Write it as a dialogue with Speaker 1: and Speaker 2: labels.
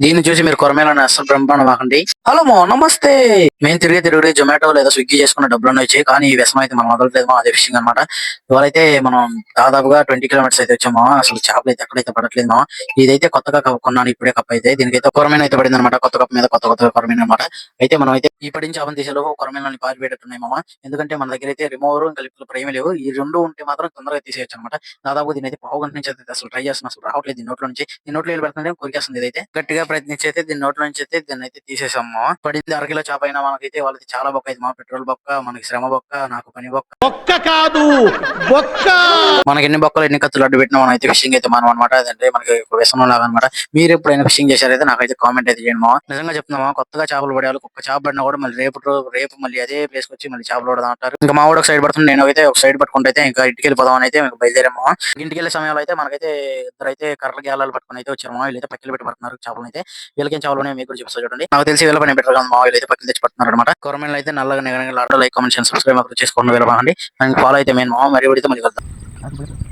Speaker 1: దీన్ని చూసి మీరు కొరమేలని అసలు బ్రహ్మాండం మాకండి హలో మో నమస్తే. మేము తిరిగి తిరిగి జొమాటో లేదా స్విగ్గీ చేసుకున్న డబ్బులు వచ్చాయి కానీ ఈ వ్యసనం అయితే మనం వదలట్లేదు మా అదే ఫిషింగ్ అనమాట ఇవాళైతే మనం దాదాపుగా ట్వంటీ కిలోమీటర్స్ అయితే వచ్చాము అసలు చేపలు అయితే ఎక్కడైతే పడట్లేదు మా. ఇదైతే కొత్తగా కప్పు కొన్నాను ఇప్పుడే కప్ అయితే. దీనికైతే కొరమైన అయితే పడింది అనమాట కొత్త కప్ మీద కొత్త కొత్త కొరమైన అనమాట అయితే మనం అయితే ఈ పడిన చేపలు తీసేలో కొరమేలని పారిపోయేటట్టున్నాయి మామ ఎందుకంటే మన దగ్గర అయితే రిమోవర్ ఇంకా లిప్పులు ఏమీ లేవు. ఈ రెండు ఉంటే మాత్రం తొందరగా తీసేయచ్చు అనమాట దాదాపు దీని అయితే పావు గంట నుంచి అయితే అసలు ట్రై చేస్తున్నాను అసలు రావట్లేదు. దీని నోట్లో నుంచి దీని నోట్లో వెళ్ళి పెడుతుంటే కొరికేస్తుంది ఇదైతే. గట్టిగా ప్రయత్నించి అయితే దీని నోట్లో నుంచి అయితే దీన్ని అయితే తీసేసాము. పడింది అరకిలో చేప అయినా మనకైతే వాళ్ళకి చాలా బొక్క అయితే మా పెట్రోల్ బొక్క మనకి శ్రమ బొక్క నాకు పని బొక్క.
Speaker 2: ఒక్క కాదు ఒక్క
Speaker 1: మనకి ఎన్ని బొక్కలు ఎన్ని కత్తులు అడ్డు పెట్టినా మనం అయితే ఫిషింగ్ అయితే మనం అనమాట అదంటే మనకి వ్యసనం లాగా అనమాట మీరు ఎప్పుడైనా ఫిషింగ్ చేశారైతే నాకైతే కామెంట్ అయితే చేయండి మా నిజంగా చెప్తున్నామా కొత్తగా చేపలు పడే వాళ్ళు ఒక్క చేప పడినా కూడా మళ్ళీ రేపు రేపు మళ్ళీ అదే ప్లేస్ వచ్చి మళ్ళీ చేపలు పడదాం అంటారు. ఇంకా మా వాడు ఒక సైడ్ పడుతుంది నేను అయితే ఒక సైడ్ పట్టుకుంటే అయితే ఇంకా ఇంటికి వెళ్ళిపోదాం అయితే బయలుదేరాము. ఇంటికి వెళ్ళే సమయంలో అయితే మనకైతే ఇద్దరైతే కర్రల గేలాలు పట్టుకుని అయితే వచ్చారు మా వీళ్ళైతే పక్కలు పెట్టి పడుతున్నారు చేపలు అయితే అయితే వీళ్ళకేం చేపలు ఉన్నాయో మీకు కూడా చూపిస్తా చూడండి. నాకు తెలిసి వీళ్ళ పని బెటర్గా మా వీళ్ళైతే పక్కలు తెచ్చి పడుతున్నారు అనమాట గవర్నమెంట్ అయితే నల్లగా నెగనగా లైక్ కామెంట్ సబ్స్క్రైబ్ మాత్రం చేసుకోండి వెళ్ళబాగండి అండ్ ఫాలో అయితే మేము మా మరి పడితే మళ్ళీ వెళ్తాం